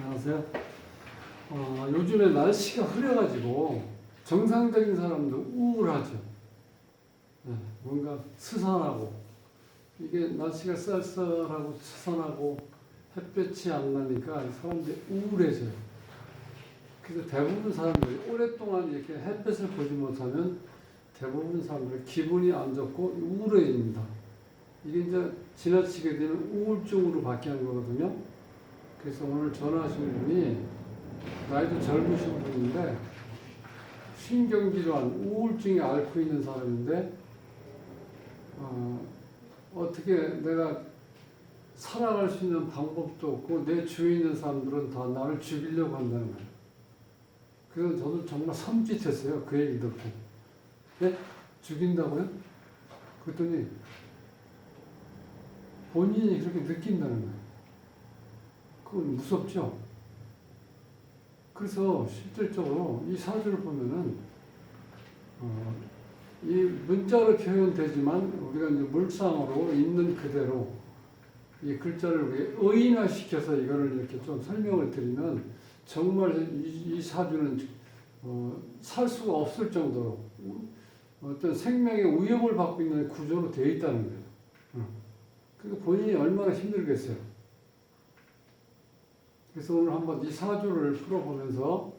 안녕하세요. 어, 요즘에 날씨가 흐려가지고 정상적인 사람도 우울하죠. 네, 뭔가 스산하고 이게 날씨가 쌀쌀하고 스산하고 햇볕이 안 나니까 사람들이 우울해져요. 그래서 대부분 사람들이 오랫동안 이렇게 햇볕을 보지 못하면 대부분 사람들이 기분이 안 좋고 우울해집니다. 이게 이제 지나치게 되면 우울증으로 바뀌는 거거든요. 그래서 오늘 전화하신 분이 나이도 젊으신 분인데 신경질환, 우울증이 앓고 있는 사람인데 어, 어떻게 내가 살아갈 수 있는 방법도 없고 내 주위에 있는 사람들은 다 나를 죽이려고 한다는 거예요. 그래서 저도 정말 섬찟했어요. 그 얘기 듣고. 네? 죽인다고요? 그랬더니 본인이 그렇게 느낀다는 거예요. 그건 무섭죠. 그래서 실질적으로 이 사주를 보면은 어, 이 문자로 표현되지만 우리가 이제 물상으로 있는 그대로 이 글자를 의인화시켜서 이거를 이렇게 좀 설명을 드리면 정말 이, 이 사주는 어, 살 수가 없을 정도로 어떤 생명의 위협을 받고 있는 구조로 되어 있다는 거예요. 어. 그러니까 본인이 얼마나 힘들겠어요. 그래서 오늘 한번 이 사주를 풀어보면서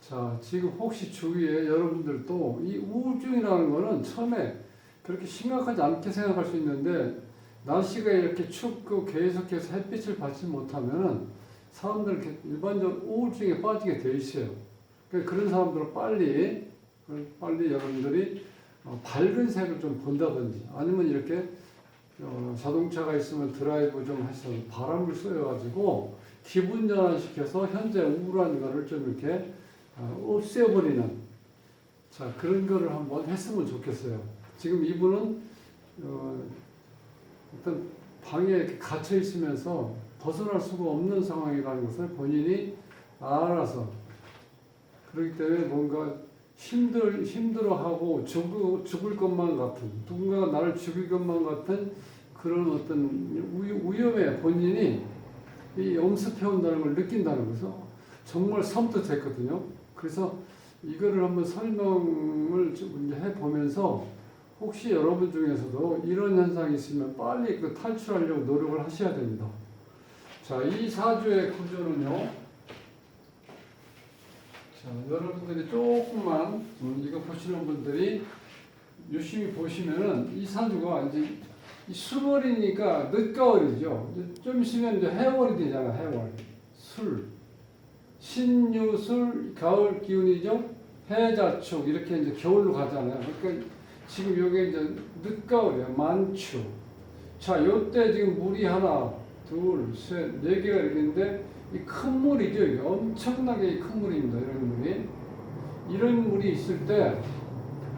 자 지금 혹시 주위에 여러분들도 이 우울증이라는 거는 처음에 그렇게 심각하지 않게 생각할 수 있는데 날씨가 이렇게 춥고 계속해서 햇빛을 받지 못하면은 사람들 일반적으로 우울증에 빠지게 돼 있어요. 그러니까 그런 사람들은 빨리 빨리 여러분들이 어, 밝은 색을 좀 본다든지 아니면 이렇게 어, 자동차가 있으면 드라이브 좀 해서 바람을 쏘여가지고 기분 전환시켜서 현재 우울한 거를 좀 이렇게 어, 없애버리는 자 그런 거를 한번 했으면 좋겠어요. 지금 이분은 어, 어떤 방에 갇혀 있으면서 벗어날 수가 없는 상황이라는 것을 본인이 알아서 그렇기 때문에 뭔가 힘들 힘들어하고 죽을 죽을 것만 같은 누군가가 나를 죽일 것만 같은 그런 어떤 위- 위험에 본인이 이 엄습해 온다는 걸 느낀다는 거죠. 정말 섬뜩했거든요. 그래서 이거를 한번 설명을 좀 이제 해 보면서 혹시 여러분 중에서도 이런 현상이 있으면 빨리 그 탈출하려고 노력을 하셔야 됩니다. 자, 이 사주의 구조는요. 자, 여러분들이 조금만 음, 이거 보시는 분들이 유심히 보시면은 이 사주가 이제 이 수월이니까 늦가을이죠. 좀 있으면 이제 해월이 되잖아, 해월. 술. 신유술, 가을 기운이죠. 해자축, 이렇게 이제 겨울로 가잖아요. 그러니까 지금 요게 이제 늦가을이에요. 만추. 자, 요때 지금 물이 하나, 둘, 셋, 네 개가 있는데 이 큰 물이죠. 엄청나게 큰 물입니다. 이런 물이. 이런 물이 있을 때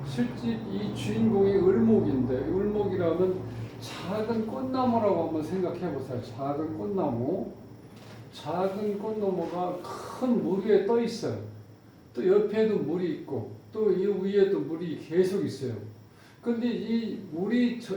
실제 이 주인공이 을목인데 을목이라면 작은 꽃나무라고 한번 생각해 보세요. 작은 꽃나무. 작은 꽃나무가 큰 물 위에 떠 있어요. 또 옆에도 물이 있고 또 이 위에도 물이 계속 있어요. 근데 이 물이 저,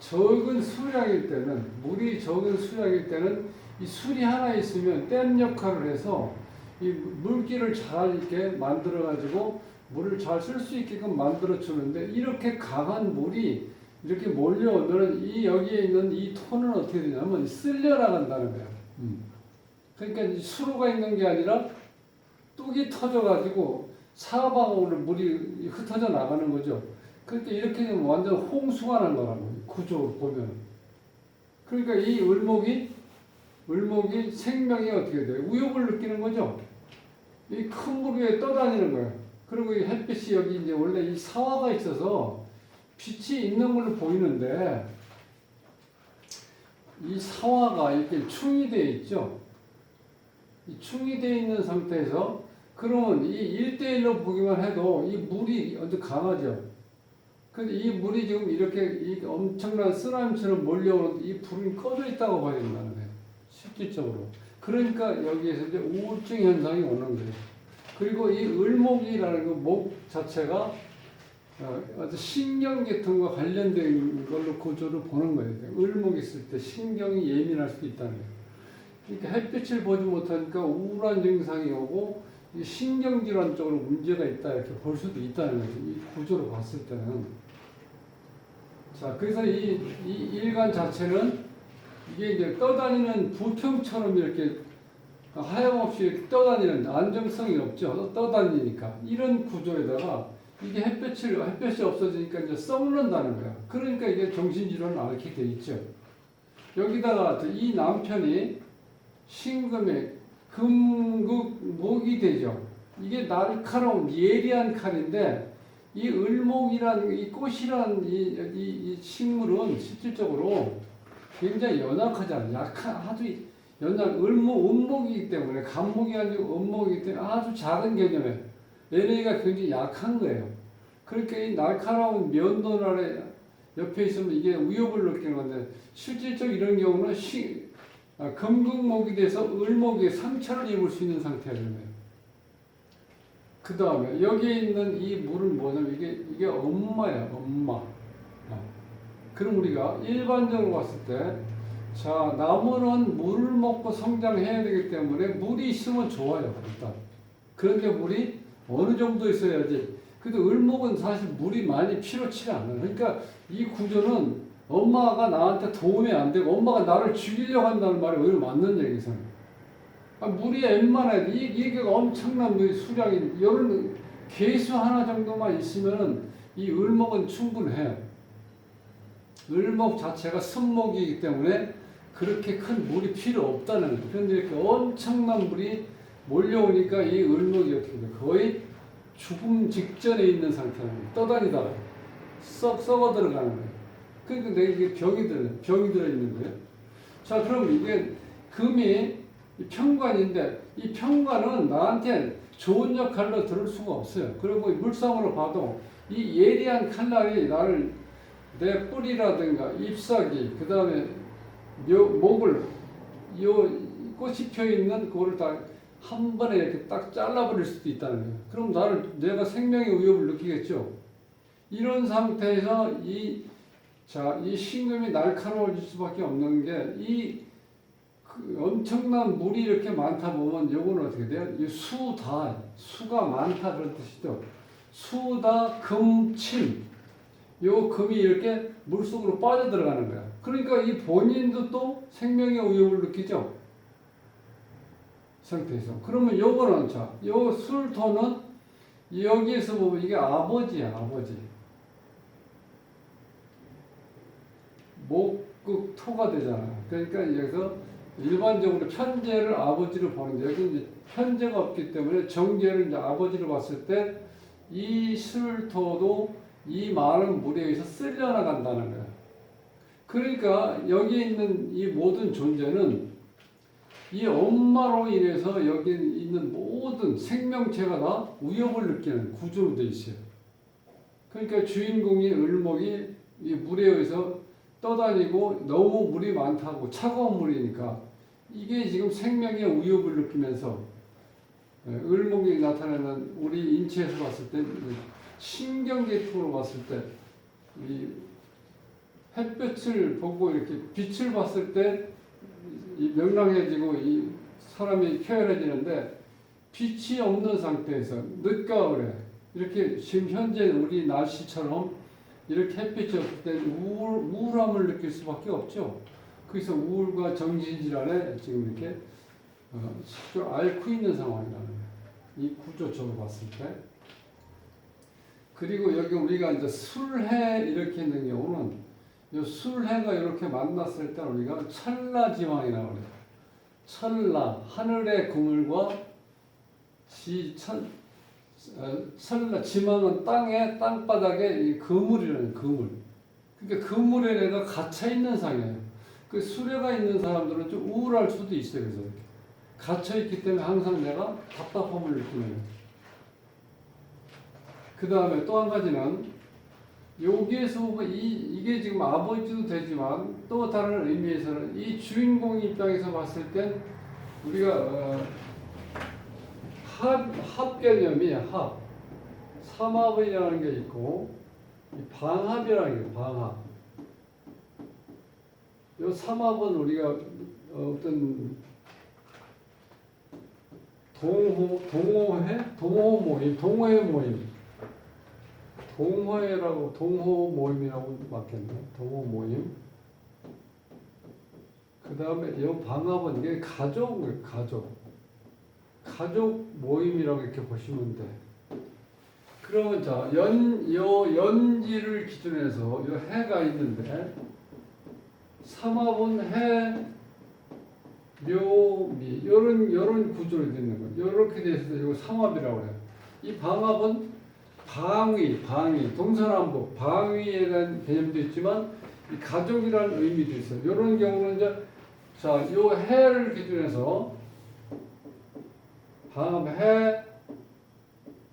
적은 수량일 때는 물이 적은 수량일 때는 이 술이 하나 있으면 댐 역할을 해서 이 물기를 잘 이렇게 만들어 가지고 물을 잘 쓸 수 있게끔 만들어 주는데 이렇게 강한 물이 이렇게 몰려오면 이 여기에 있는 이 톤은 어떻게 되냐면 쓸려 나간다는 거예요. 음. 그러니까 이 수로가 있는 게 아니라 뚝이 터져 가지고 사방으로 물이 흩어져 나가는 거죠. 그러니까 이렇게 되면 완전 홍수가 난 거라고 구조 보면. 그러니까 이 을목이 을목이 생명이 어떻게 돼요? 위협을 느끼는 거죠. 이 큰 물 위에 떠다니는 거예요. 그리고 이 햇빛이 여기 이제 원래 이 사화가 있어서 빛이 있는 걸로 보이는데 이 사화가 이렇게 충이 되어 있죠. 이 충이 되어 있는 상태에서 그러면 이 1대1로 보기만 해도 이 물이 아주 강하죠. 근데 이 물이 지금 이렇게 이 엄청난 쓰나미처럼 몰려오는 이 불이 꺼져 있다고 봐야 된다는 거예요. 실질적으로. 그러니까 여기에서 이제 우울증 현상이 오는 거예요. 그리고 이 을목이라는 그 목 자체가 어, 아주 신경계통과 관련된 걸로 구조를 보는 거예요. 을목이 있을 때 신경이 예민할 수도 있다는 거예요. 그러니까 햇빛을 보지 못하니까 우울한 증상이 오고 이 신경질환 쪽으로 문제가 있다 이렇게 볼 수도 있다는 거죠. 이 구조로 봤을 때는. 자, 그래서 이, 이 일간 자체는 이게 이제 떠다니는 부평처럼 이렇게 하염없이 떠다니는 안정성이 없죠. 떠다니니까. 이런 구조에다가 이게 햇볕을, 햇볕이 없어지니까 이제 썩는다는 거야. 그러니까 이게 정신질환을 앓게 돼 있죠. 여기다가 이 남편이 신금에 금극 목이 되죠. 이게 날카로운 예리한 칼인데 이 을목이란 이 꽃이란 이, 이, 이 식물은 실질적으로 굉장히 연약하잖아요. 약한 아주 연약 을목 음목이기 때문에 간목이 아니고 음목이기 때문에 아주 작은 개념에 얘네가 굉장히 약한 거예요. 그러니까 이 날카로운 면도 아래 옆에 있으면 이게 위협을 느끼는 건데 실질적 이런 경우는 시, 아, 금극목이 돼서 을목이 상처를 입을 수 있는 되는 거예요. 그 다음에 여기에 있는 이 물은 뭐냐면 이게 이게 엄마야 엄마. 아. 그럼 우리가 일반적으로 봤을 때, 자 나무는 물을 먹고 성장해야 되기 때문에 물이 있으면 좋아요 일단. 그런데 물이 어느 정도 있어야지. 근데 을목은 사실 물이 많이 필요치 않아요. 그러니까 이 구조는 엄마가 나한테 도움이 안 되고 엄마가 나를 죽이려고 한다는 말이 오히려 맞는 얘기잖아요. 아, 물이 웬만해 이 이게 엄청난 물 수량이 이런 개수 하나 정도만 있으면은 이 을목은 충분해요. 을목 자체가 순목이기 때문에 그렇게 큰 물이 필요 없다는 거예요. 그런데 이렇게 엄청난 물이 몰려오니까 이 을목이 어떻게 돼? 거의 죽음 직전에 있는 상태는 떠다니다가 썩 썩어 들어가는 거예요. 그러니까 내 이게 병이 들어 병이 들어 있는 거예요. 자, 그럼 이게 금이 이 평관인데 이 평관은 나한테 좋은 역할로 들을 수가 없어요. 그리고 물상으로 봐도 이 예리한 칼날이 나를 내 뿌리라든가 잎사귀 그 다음에 목을 요 꽃이 펴 있는 그거를 다 한 번에 이렇게 딱 잘라버릴 수도 있다는 거예요. 그럼 나를 내가 생명의 위협을 느끼겠죠. 이런 상태에서 이 자, 이 신금이 날카로워질 수밖에 없는 게 이 그 엄청난 물이 이렇게 많다 보면 요거는 어떻게 돼요? 이 수다 수가 많다 그런 뜻이죠. 수다 금 침 요 금이 이렇게 물 속으로 빠져 들어가는 거야. 그러니까 이 본인도 또 생명의 위협을 느끼죠. 상태에서. 그러면 요거는 자, 요 술토는 여기에서 보면 이게 아버지야, 아버지. 목극 토가 되잖아. 그러니까 여기서 일반적으로 편제를 아버지로 보는데 여기 이제 편제가 없기 때문에 정제를 이제 아버지로 봤을 때 이 술토도 이 많은 물에 의해서 쓸려 나간다는 거야. 그러니까 여기 있는 이 모든 존재는 이 엄마로 인해서 여기 있는 모든 생명체가 다 위협을 느끼는 구조로 돼 있어요. 그러니까 주인공이 을목이 이 물에 의해서 떠다니고 너무 물이 많다고 차가운 물이니까 이게 지금 생명의 위협을 느끼면서 예, 을목이 나타내는 우리 인체에서 봤을 때 신경계통으로 봤을 때이 햇볕을 보고 이렇게 빛을 봤을 때 이 명랑해지고 이 사람이 쾌활해지는데 빛이 없는 상태에서 늦가을에 이렇게 지금 현재 우리 날씨처럼 이렇게 햇빛이 없을 때 우울, 우울함을 느낄 수밖에 없죠. 그래서 우울과 정신질환에 지금 이렇게 어, 좀 앓고 있는 상황이라는 거예요. 이 구조적으로 봤을 때. 그리고 여기 우리가 이제 술해 이렇게 있는 경우는 이 술해가 이렇게 만났을 때 우리가 찰나지망이라고 그래요. 찰나 하늘의 그물과 지 천, 어, 찰나 지망은 땅에 땅바닥에 이 그물이라는 그물. 그러니까 그물에 내가 갇혀 있는 상이에요. 그 수레가 있는 사람들은 좀 우울할 수도 있어요. 그래서 이렇게. 갇혀 있기 때문에 항상 내가 답답함을 느끼는 거예요. 그 다음에 또 한 가지는 여기에서 이, 이게 지금 아버지도 되지만 또 다른 의미에서는 이 주인공 입장에서 봤을 땐 우리가 어, 합, 합 개념이 합 삼합이라는 게 있고 이 방합이라는 게 방합. 요 삼합은 우리가 어떤 동호 동호회? 동호 모임 동호회 모임 동호회라고 동호 모임이라고 맞겠네 동호 모임 그 다음에 이 방합은 이게 가족 가족 가족 모임이라고 이렇게 보시면 돼. 그러면 자, 연, 요 연지를 기준해서 요 해가 있는데 삼합은 해, 묘, 미 요런 요런 구조로 되어 있는 거예요. 요렇게 돼 있어서 이거 삼합이라고 해요. 이 방합은 방위, 방위, 동서남북, 방위에 대한 개념도 있지만 이 가족이라는 의미도 있어요. 요런 경우는 이제 자, 요 해를 기준해서 방해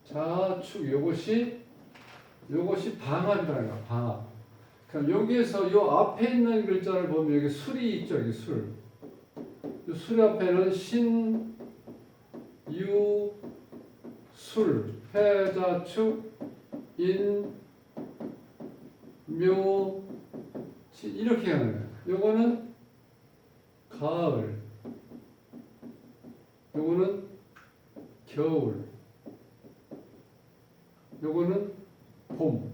자축 요것이 요것이 방합이라는 거야 방합 그럼 여기에서 요 앞에 있는 글자를 보면 여기 술이 있죠 여기 술. 요술 앞에는 신, 유, 술, 해자축, 인, 묘, 치 이렇게 하는 거예요. 요거는 가을, 요거는 겨울. 요거는 봄.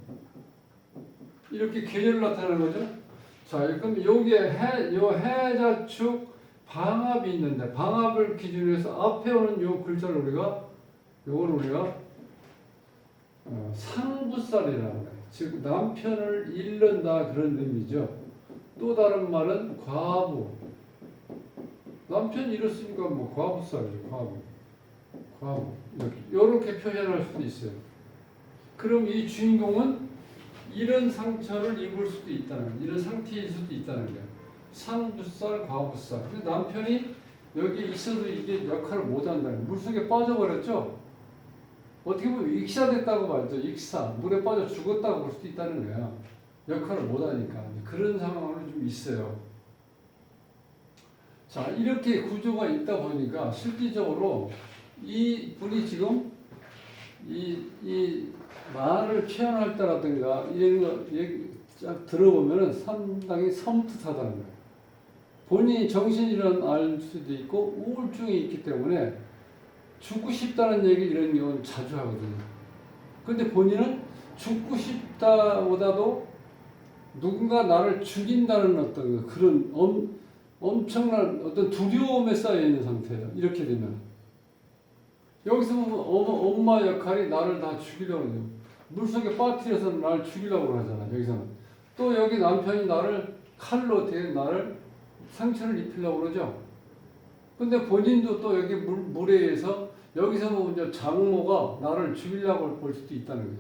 이렇게 계절 나타나는 거죠. 자, 그럼 여기에 해, 요 해자축 방합이 있는데 방합을 기준으로 해서 앞에 오는 요 글자를 우리가 요걸 우리가 어, 상부살이라는 거예요. 즉 남편을 잃는다 그런 의미죠. 또 다른 말은 과부. 남편 잃었으니까 뭐 과부살이죠. 과부. 과부. 이렇게 이렇게 표현할 수도 있어요. 그럼 이 주인공은 이런 상처를 입을 수도 있다는. 이런 상태일 수도 있다는 거예요. 상부살, 과부살. 근데 남편이 여기 있어도 이게 역할을 못 거예요. 물속에 빠져버렸죠? 어떻게 보면 익사됐다고 말죠. 익사. 물에 빠져 죽었다고 볼 수도 있다는 거예요. 역할을 못 하니까. 그런 상황은 좀 있어요. 자, 이렇게 구조가 있다 보니까 실질적으로 이 분이 지금 이, 이 말을 표현할 때라든가 이런 거 얘기 쫙 들어보면은 상당히 섬뜩하다는 거예요. 본인이 정신이란 알 수도 있고 우울증이 있기 때문에 죽고 싶다는 얘기 이런 경우는 자주 하거든요. 근데 본인은 죽고 싶다보다도 누군가 나를 죽인다는 어떤 그런 엄, 엄청난 어떤 두려움에 쌓여 있는 상태예요. 이렇게 되면 여기서 보면 어머, 엄마 역할이 나를 다 죽이려고 해요. 물속에 빠뜨려서 나를 죽이려고 하잖아. 여기서는 또 여기 남편이 나를 칼로 어떻게 나를 상처를 입히려고 그러죠. 근데 본인도 또 여기 물, 물에 의해서 여기서 보면 이제 장모가 나를 죽이려고 볼 수도 있다는 거예요.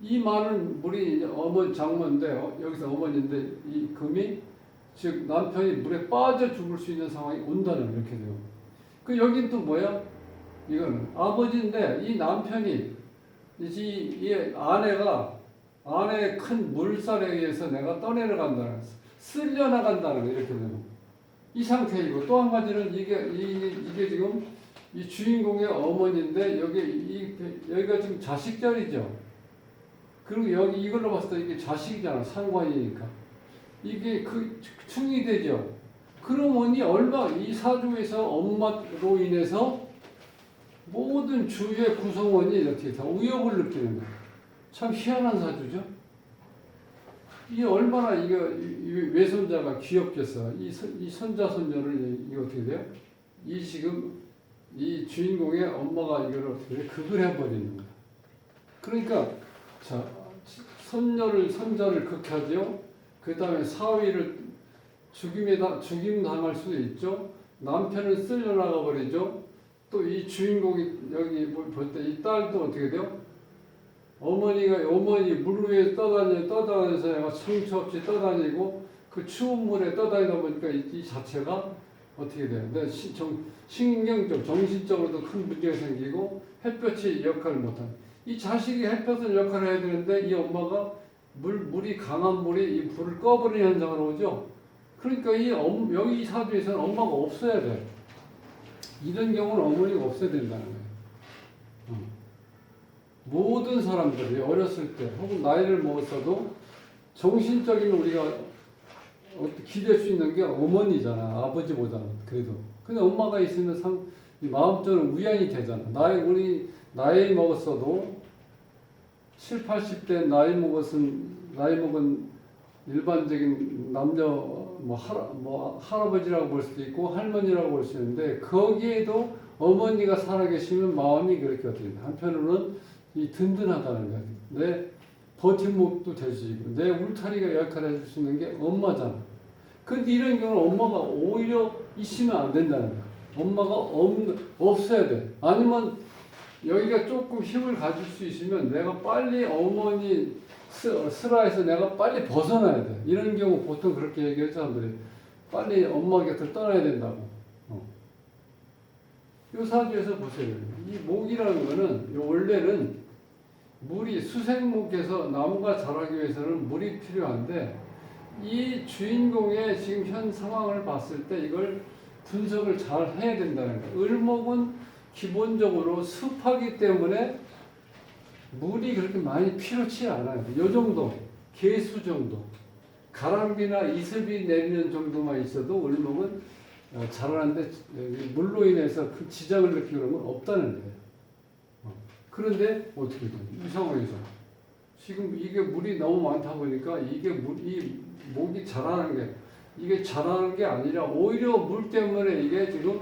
이 많은 물이 이제 어머 장모인데 어, 여기서 어머니인데 이 금이 즉 남편이 물에 빠져 죽을 수 있는 상황이 온다는. 이렇게 돼요. 그 여긴 또 뭐야? 이거는 아버지인데 이 남편이 이, 이 아내가 아내의 큰 물살에 의해서 내가 떠내려간다는 거예요. 쓸려 나간다는 거 이렇게 되면 이 상태이고 또 한 가지는 이게 이, 이게 지금 이 주인공의 어머니인데 여기 이 여기가 지금 자식 자리죠. 그리고 여기 이걸로 봤을 때 이게 자식이잖아 상관이니까 이게 그 충이 되죠. 그러면 얼마 이 사주에서 엄마로 인해서 모든 주위의 구성원이 이렇게 다 우욕을 느끼는 거예요. 참 희한한 사주죠. 이게 얼마나 이거 이 외손자가 귀엽겠어. 이, 선- 이 손자 손녀를 이게 어떻게 돼요? 이 지금 이 주인공의 엄마가 이걸 어떻게 돼? 극을 해버리는 거야. 그러니까 자 손녀를 손자를 극하죠. 그 다음에 사위를 죽임에 다 죽임 당할 수도 있죠. 남편을 쓸려 나가 버리죠. 또 이 주인공이 여기 볼 때 이 딸도 어떻게 돼요? 어머니가 어머니 물 위에 떠다니 떠다니면서 내가 상처 없이 떠다니고 그 추운 물에 떠다니다 보니까 이, 이 자체가 어떻게? 내 시, 정, 신경적 정신적으로도 큰 문제가 생기고 햇볕이 역할을 못하는 이 자식이 햇볕을 역할을 해야 되는데 이 엄마가 물 물이 강한 물이 이 불을 꺼버리는 현상을 오죠. 그러니까 이 엄, 여기 이 사주에서는 엄마가 없어야 돼. 이런 경우는 어머니가 없어야 된다는 거예요. 어. 모든 사람들이 어렸을 때 혹은 나이를 먹었어도 정신적인 우리가 기댈 수 있는 게 어머니잖아 아버지보다는 그래도 근데 엄마가 있으면 상이 마음적으로 우연이 되잖아. 나이 우리 나이 먹었어도 7, 80대 나이 먹었은 나이 먹은 일반적인 남자 뭐, 할아, 뭐 할아버지라고 볼 수도 있고 할머니라고 볼 수 있는데 거기에도 어머니가 살아계시면 마음이 그렇게 어떻게 돼. 한편으로는 이 든든하다는 거야. 내 버팀목도 될 수 있고 내 울타리가 역할을 해줄 수 있는 게 엄마잖아. 근데 이런 경우는 엄마가 오히려 있으면 안 된다는 거야. 엄마가 없, 없어야 돼. 아니면 여기가 조금 힘을 가질 수 있으면 내가 빨리 어머니 스- 슬라에서 내가 빨리 벗어나야 돼. 이런 경우 보통 그렇게 얘기하는 사람들이 빨리 엄마 곁을 떠나야 된다고. 어. 이 사주에서 보세요. 이 목이라는 거는 이 원래는 물이 수생목에서 나무가 자라기 위해서는 물이 필요한데 이 주인공의 지금 현 상황을 봤을 때 이걸 분석을 잘 해야 된다는 거예요. 을목은 기본적으로 습하기 때문에 물이 그렇게 많이 필요치 않아요. 요 정도, 개수 정도. 가랑비나 이슬비 내리는 정도만 있어도 을목은 어, 자라는데 물로 인해서 그 지장을 느끼는 건 없다는 거예요. 어. 그런데 어떻게 돼? 이 상황에서 지금 이게 물이 너무 많다 보니까 이게 물, 이 목이 자라는 게 이게 자라는 게 아니라 오히려 물 때문에 이게 지금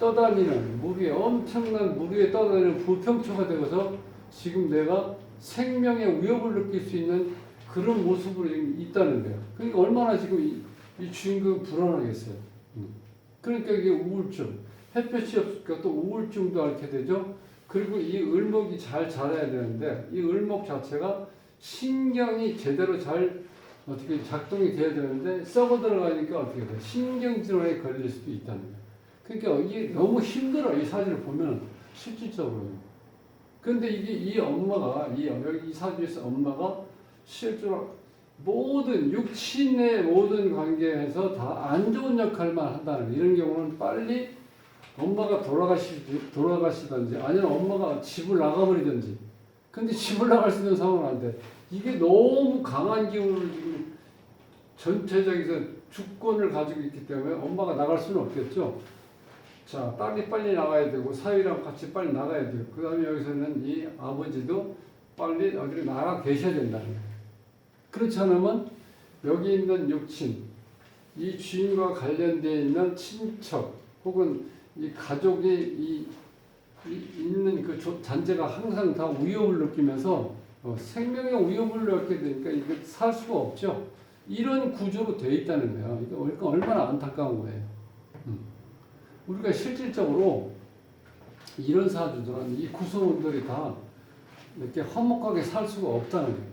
떠다니는 물 위에 엄청난 물 위에 떠다니는 부평초가 되어서 지금 내가 생명의 위협을 느낄 수 있는 그런 모습으로 지금 있다는 거예요. 그러니까 얼마나 지금 이, 이 주인공이 불안하겠어요. 음. 그러니까 이게 우울증, 햇볕이 없으니까 또 우울증도 앓게 되죠. 그리고 이 을목이 잘 자라야 되는데 이 을목 자체가 신경이 제대로 잘 어떻게 작동이 돼야 되는데 썩어 들어가니까 어떻게 돼? 신경질환에 걸릴 수도 있다는 거예요. 그러니까 이게 너무 힘들어 이 사진을 보면 실질적으로. 근데 이게 이 엄마가 이 여기 이 사주에서 엄마가 실제로 모든 육신의 모든 관계에서 다 안 좋은 역할만 한다는 이런 경우는 빨리 엄마가 돌아가시 돌아가시든지 아니면 엄마가 집을 나가버리든지. 근데 집을 나갈 수 있는 상황은 안 돼. 이게 너무 강한 기운을 지금 전체적인 주권을 가지고 있기 때문에 엄마가 나갈 수는 없겠죠. 자, 딸이 빨리 나가야 되고 사위랑 같이 빨리 나가야 돼요. 그 다음에 여기서는 이 아버지도 빨리 어디로 나가 계셔야 된다는 거예요. 그렇지 않으면 여기 있는 육친, 이 주인과 관련되어 있는 친척 혹은 이 가족이 이, 이 있는 그 조- 잔재가 항상 다 위협을 느끼면서 어, 생명의 위협을 느끼게 되니까 이게 살 수가 없죠. 이런 구조로 되어 있다는 거예요. 얼- 얼마나 안타까운 거예요. 음. 우리가 실질적으로 이런 사주들은 이 구성원들이 다 이렇게 화목하게 살 수가 없다는 거예요.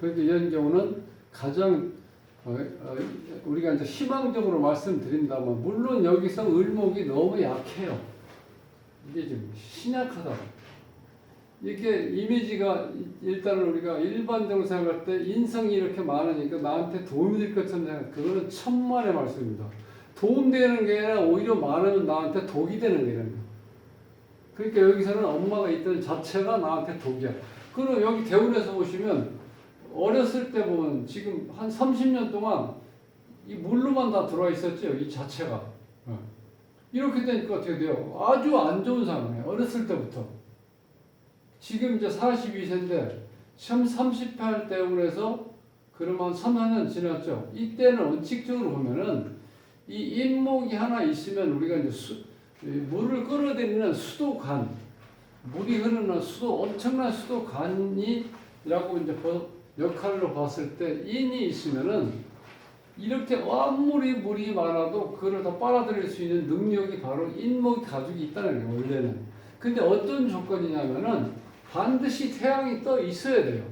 그러니까 이런 경우는 가장 우리가 이제 희망적으로 말씀드린다면 물론 여기서 을목이 너무 약해요. 이게 좀 신약하다. 이게 이미지가 일단은 우리가 일반적으로 생각할 때 인성이 이렇게 많으니까 나한테 도움이 될 것처럼 생각. 그거는 천만의 말씀입니다. 도움되는 게 아니라 오히려 많으면 나한테 독이 되는 거예요. 그러니까 여기서는 엄마가 있던 자체가 나한테 독이야. 그럼 여기 대운에서 보시면 어렸을 때 보면 지금 한 30년 동안 이 물로만 다 들어와 있었죠. 이 자체가. 어. 이렇게 되니까 어떻게 돼요? 아주 안 좋은 상황이에요. 어렸을 때부터. 지금 이제 42세인데 참 30할 때운에서 그러면 3, 4년 지났죠. 이때는 원칙적으로 보면은 이 인목이 하나 있으면 우리가 이제 수, 이 물을 끌어들이는 수도관, 물이 흐르는 수도 엄청난 수도관이라고 이제 버- 역할로 봤을 때 인이 있으면은 이렇게 아무리 물이 많아도 그걸 다 빨아들일 수 있는 능력이 바로 인목이 가지고 있다는 거예요 원래는. 근데 어떤 조건이냐면은 반드시 태양이 떠 있어야 돼요.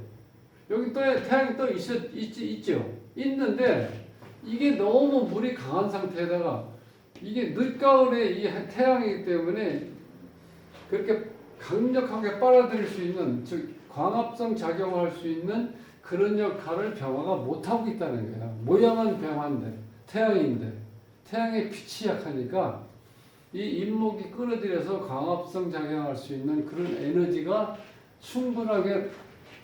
여기 떠 태양이 떠 있어 있지 있죠. 있는데 이게 너무 물이 강한 상태에다가 이게 늦가을에 이 태양이기 때문에 그렇게 강력하게 빨아들일 수 있는 즉 광합성 작용을 할수 있는 그런 역할을 병화가 못 하고 있다는 거야. 모양은 병화인데 태양인데 태양의 빛이 약하니까 이 인목이 끌어들여서 광합성 작용할 수 있는 그런 에너지가 충분하게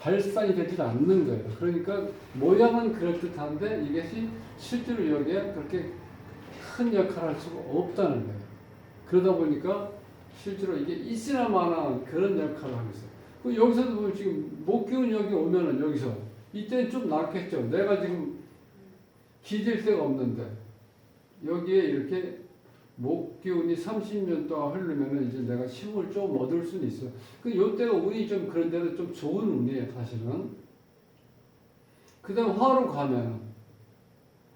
발산이 되지 않는 거예요. 그러니까 모양은 그럴듯한데 이것이 실제로 여기에 그렇게 큰 역할을 할 수가 없다는 거예요. 그러다 보니까 실제로 이게 있으나 마나 그런 역할을 하고 있어요. 그 여기서도 보면 지금 목 기운 여기 오면은 여기서 이때는 좀 낫겠죠. 내가 지금 기댈 데가 없는데 여기에 이렇게 목기운이 30년 동안 흐르면은 이제 내가 힘을 좀 얻을 수는 있어요. 그 요때가 운이 좀 그런 데는 좀 좋은 운이에요, 사실은. 그 다음 화로 가면은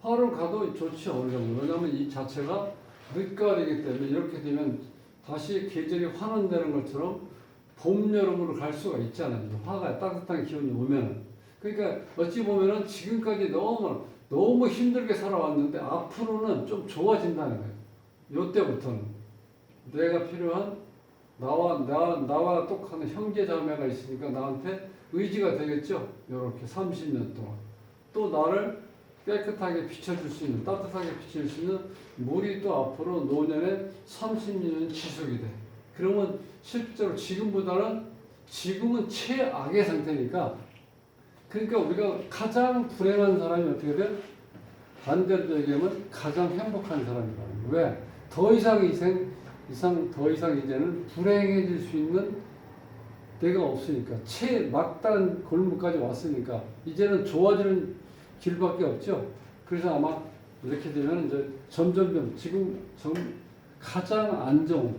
화로 가도 좋지 어느 정도. 왜냐면 이 자체가 늦가 되기 때문에 이렇게 되면 다시 계절이 환원되는 것처럼 봄, 여름으로 갈 수가 있잖아요. 화가 따뜻한 기운이 오면. 그러니까 어찌 보면은 지금까지 너무 너무 힘들게 살아왔는데 앞으로는 좀 좋아진다는 거예요. 요때부터는 내가 필요한 나와 나 나와 똑같은 형제 자매가 있으니까 나한테 의지가 되겠죠. 요렇게 30년 동안 또 나를 깨끗하게 비춰줄 수 있는 따뜻하게 비춰줄 수 있는 물이 또 앞으로 노년에 30년 지속이 돼. 그러면 실제로 지금보다는 지금은 최악의 상태니까 그러니까 우리가 가장 불행한 사람이 어떻게 돼? 반대로 얘기하면 가장 행복한 사람이라는 거예요. 왜? 더 이상 이상 이상 더 이상 이제는 불행해질 수 있는 데가 없으니까 최 막단 골목까지 왔으니까 이제는 좋아지는 길밖에 없죠. 그래서 아마 이렇게 되면 이제 점점점 지금 좀 가장 안 좋은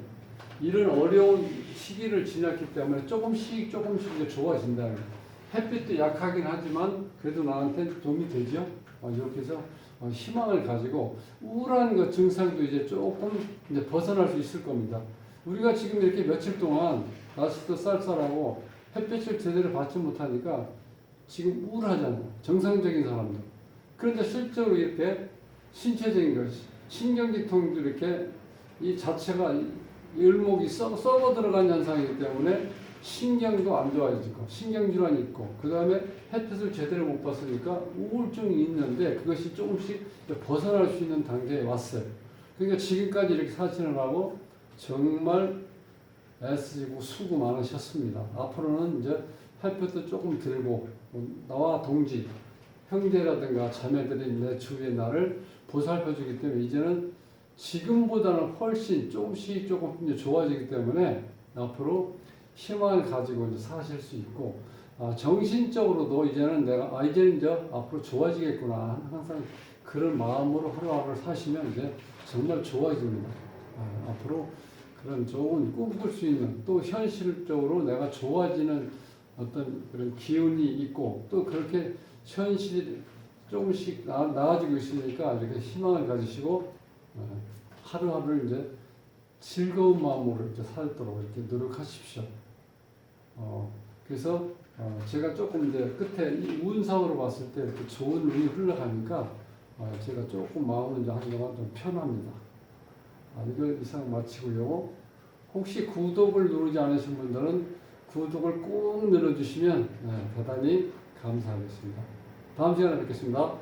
이런 어려운 시기를 지났기 때문에 조금씩 조금씩 이제 좋아진다는 거예요. 햇빛도 약하긴 하지만 그래도 나한테 도움이 되죠. 어, 이렇게 해서 어, 희망을 가지고 우울한 그 증상도 이제 조금 이제 벗어날 수 있을 겁니다. 우리가 지금 이렇게 며칠 동안 날씨도 쌀쌀하고 햇빛을 제대로 받지 못하니까 지금 우울하잖아요. 정상적인 사람들. 그런데 실제로 이렇게 신체적인 것, 신경기통도 이렇게 이 자체가 이 을목이 썩, 썩어 들어간 현상이기 때문에 신경도 안 좋아지고 신경질환이 있고 그 다음에 햇빛을 제대로 못 봤으니까 우울증이 있는데 그것이 조금씩 벗어날 수 있는 단계에 왔어요. 그러니까 지금까지 이렇게 사진을 하고 정말 애쓰고 수고 많으셨습니다. 앞으로는 이제 햇빛도 조금 들고 나와 동지 형제라든가 자매들이 내 주위에 나를 보살펴주기 때문에 이제는 지금보다는 훨씬 조금씩 조금 좋아지기 때문에 앞으로 희망을 가지고 이제 사실 수 있고 아, 정신적으로도 이제는 내가 아 이제는 이제 앞으로 좋아지겠구나 항상 그런 마음으로 하루하루를 사시면 이제 정말 좋아집니다. 아, 앞으로 그런 좋은 꿈꿀 수 있는 또 현실적으로 내가 좋아지는 어떤 그런 기운이 있고 또 그렇게 현실이 조금씩 나, 나아지고 있으니까 이렇게 희망을 가지시고 어, 하루하루를 이제 즐거운 마음으로 이제 살도록 이렇게 노력하십시오. 어, 그래서 어, 제가 조금 이제 끝에 이 운상으로 봤을 때 이렇게 좋은 운이 흘러가니까 어, 제가 조금 마음은 이제 한동안 좀 편합니다. 아, 이거 이상 마치고요. 혹시 구독을 누르지 않으신 분들은 구독을 꼭 눌러주시면 네, 대단히 감사하겠습니다. 다음 시간에 뵙겠습니다.